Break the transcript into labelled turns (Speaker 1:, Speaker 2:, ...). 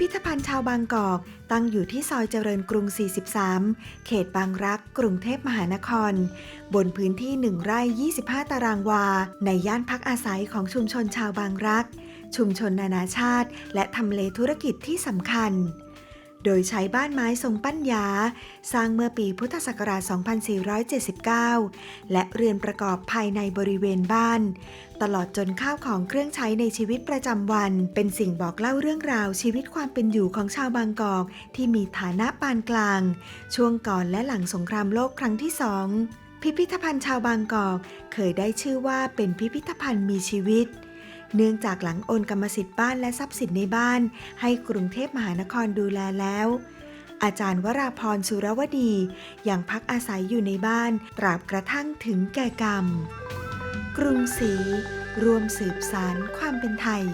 Speaker 1: พิธภัณฑ์ชาวบางกอก ตั้งอยู่ที่ซอยเจริญกรุง 43 เขตบางรัก กรุงเทพมหานคร บนพื้นที่ 1 ไร่ 25 ตารางวา ในย่านพักอาศัยของชุมชนชาวบางรัก ชุมชนนานาชาติ และทำเลธุรกิจที่สำคัญ โดยใช้บ้านไม้ทรงปั้นยา สร้างเมื่อปีพุทธศักราช 2479 และเรือนประกอบภายในบริเวณบ้าน ตลอดจนข้าวของเครื่องใช้ในชีวิตประจำวัน เป็นสิ่งบอกเล่าเรื่องราวชีวิตความเป็นอยู่ของชาวบางกอกที่มีฐานะปานกลาง ช่วงก่อนและหลังสงครามโลกครั้งที่สองพิพิธภัณฑ์ชาวบางกอก เคยได้ชื่อว่าเป็นพิพิธภัณฑ์มีชีวิต เนื่องจากหลังโอนกรรมสิทธิ์บ้านและทรัพย์สินในบ้าน ให้กรุงเทพมหานครดูแลแล้ว อาจารย์วราพรสุรวดียังพักอาศัยอยู่ในบ้านตราบกระทั่งถึงแก่กรรม กรุงศรีรวมสืบสารความเป็นไทย